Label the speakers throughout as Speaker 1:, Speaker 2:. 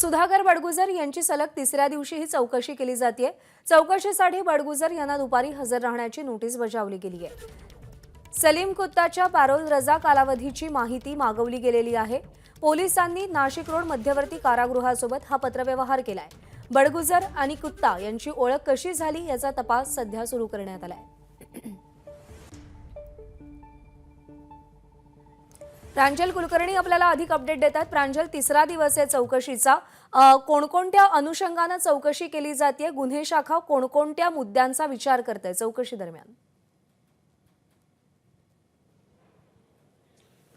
Speaker 1: सुधाकर बडगुजर यांची सलग तिसऱ्या दिवशीही चौकशी केली जाते चौकशीसाठी बडगुजर यांना दुपारी हजर राहण्याची नोटीस बजावली गेली आहे. सलीम कुत्ताच्या पॅरोल रजा कालावधीची माहिती मागवली गेलेली आहे. पोलिसांनी नाशिक रोड मध्यवर्ती कारागृहासोबत हा पत्रव्यवहार केलाय. बडगुजर आणि कुत्ता यांची ओळख कशी झाली याचा तपास सध्या सुरू करण्यात आलाय. प्रांजल कुलकर्णी आपल्याला अधिक अपडेट देतात. प्रांजल तिसरा दिवस आहे चौकशीचा. कोणकोणत्या अनुषंगानं चौकशी केली जाते गुन्हे शाखा कोणकोणत्या मुद्द्यांचा विचार करते चौकशी दरम्यान.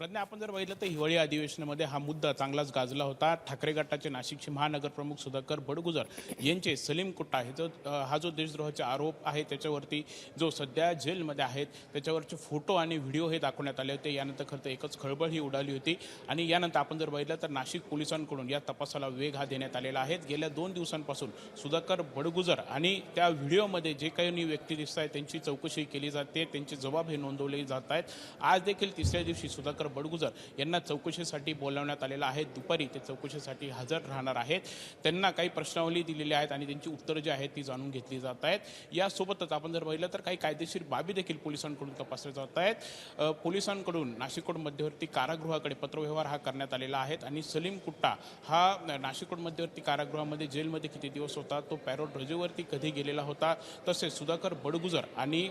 Speaker 2: प्रज्ञा आपण जर बघितलं तर हिवाळी अधिवेशनामध्ये हा मुद्दा चांगलाच गाजला होता. ठाकरे गटाचे नाशिकचे महानगर प्रमुख सुधाकर बडगुजर यांचे सलीम कुट्टा हे जो हा जो देशद्रोहाचे आरोप आहे त्याच्यावरती जो सध्या जेलमध्ये आहेत त्याच्यावरचे फोटो आणि व्हिडिओ हे दाखवण्यात आले होते. यानंतर खरं तर एकच खळबळ ही उडाली होती. आणि यानंतर आपण जर बघितलं तर नाशिक पोलिसांकडून या तपासाला वेग हा देण्यात आलेला आहे. गेल्या दोन दिवसांपासून सुधाकर बडगुजर आणि त्या व्हिडिओमध्ये जे काही व्यक्ती दिसत आहेत त्यांची चौकशी केली जाते त्यांचे जबाब हे नोंदवले जात आहेत आज देखील तिसऱ्या दिवशी सुधाकर बडगुजर यांना चौकशीसाठी बोलावण्यात आलेलं आहे. दुपारी ते चौकशीसाठी हजर राहणार आहेत. त्यांना काही प्रश्नावली दिलेली आहेत आणि त्यांची उत्तरं जी आहेत ती जाणून घेतली जात आहेत. यासोबतच आपण जर बघितलं तर काही कायदेशीर बाबी देखील पोलिसांकडून तपासल्या जात आहेत. पोलिसांकडून नाशिककोड मध्यवर्ती कारागृहाकडे पत्रव्यवहार हा करण्यात आलेला आहे आणि सलीम कुट्टा हा नाशिककोड मध्यवर्ती कारागृहामध्ये जेलमध्ये किती दिवस होता तो पॅरोल रजेवरती कधी गेलेला होता तसेच सुधाकर बडगुजर आणि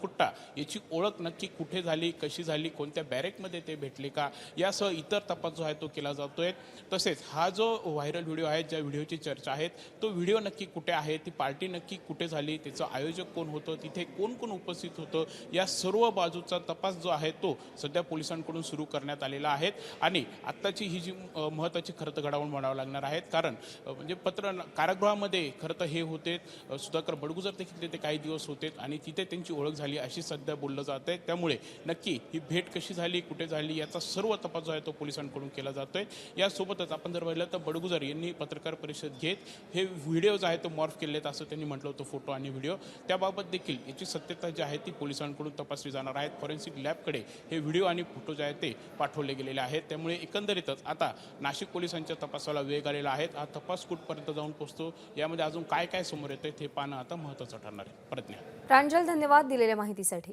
Speaker 2: कुट्टा याची ओळख नक्की कुठे झाली कशी झाली कोणत्या बॅरेकमध्ये ते भेटले का? यासह इतर तपास जो आहे तो केला जातोय. तसेच हा जो व्हायरल व्हिडिओ आहे ज्या व्हिडिओची चर्चा आहे तो व्हिडिओ नक्की कुठे आहे ती पार्टी नक्की कुठे झाली त्याचं आयोजक कोण होतं तिथे कोण कोण उपस्थित होतं या सर्व बाजूचा तपास जो आहे तो सध्या पोलिसांकडून सुरू करण्यात आलेला आहे. आणि आत्ताची ही जी महत्त्वाची खरं तर घडावून म्हणावं लागणार आहेत. कारण म्हणजे पत्र कारागृहामध्ये खरं तर हे होते सुधाकर बडगुजर देखील तिथे काही दिवस होते आणि तिथे त्यांची ओळख झाली अशी सध्या बोललं जात आहे त्यामुळे नक्की ही भेट कशी झाली कुठे झाली याचा सर्व तपास जो आहे तो पोलिसांकडून केला जातोय. यासोबतच आपण जर पाहिलं तर बडगुजर यांनी पत्रकार परिषद घेत हे व्हिडिओ जो आहे तो मॉर्फ केले आहेत असं त्यांनी म्हटलं होतं फोटो आणि व्हिडिओ. त्याबाबत देखील याची सत्यता जी आहे ती पोलिसांकडून तपासली जाणार आहेत फॉरेन्सिक लॅबकडे हे व्हिडिओ आणि फोटो जे आहेत ते पाठवले गेलेले आहेत. त्यामुळे एकंदरीतच आता नाशिक पोलिसांच्या तपासाला वेग आलेला आहे. हा तपास कुठपर्यंत जाऊन पोहोचतो यामध्ये अजून काय काय समोर येतं ते पाहणं आता महत्त्वाचं ठरणार आहे. प्रज्ञा
Speaker 1: प्रांजल धन्यवाद दिलेल्या माहितीसाठी.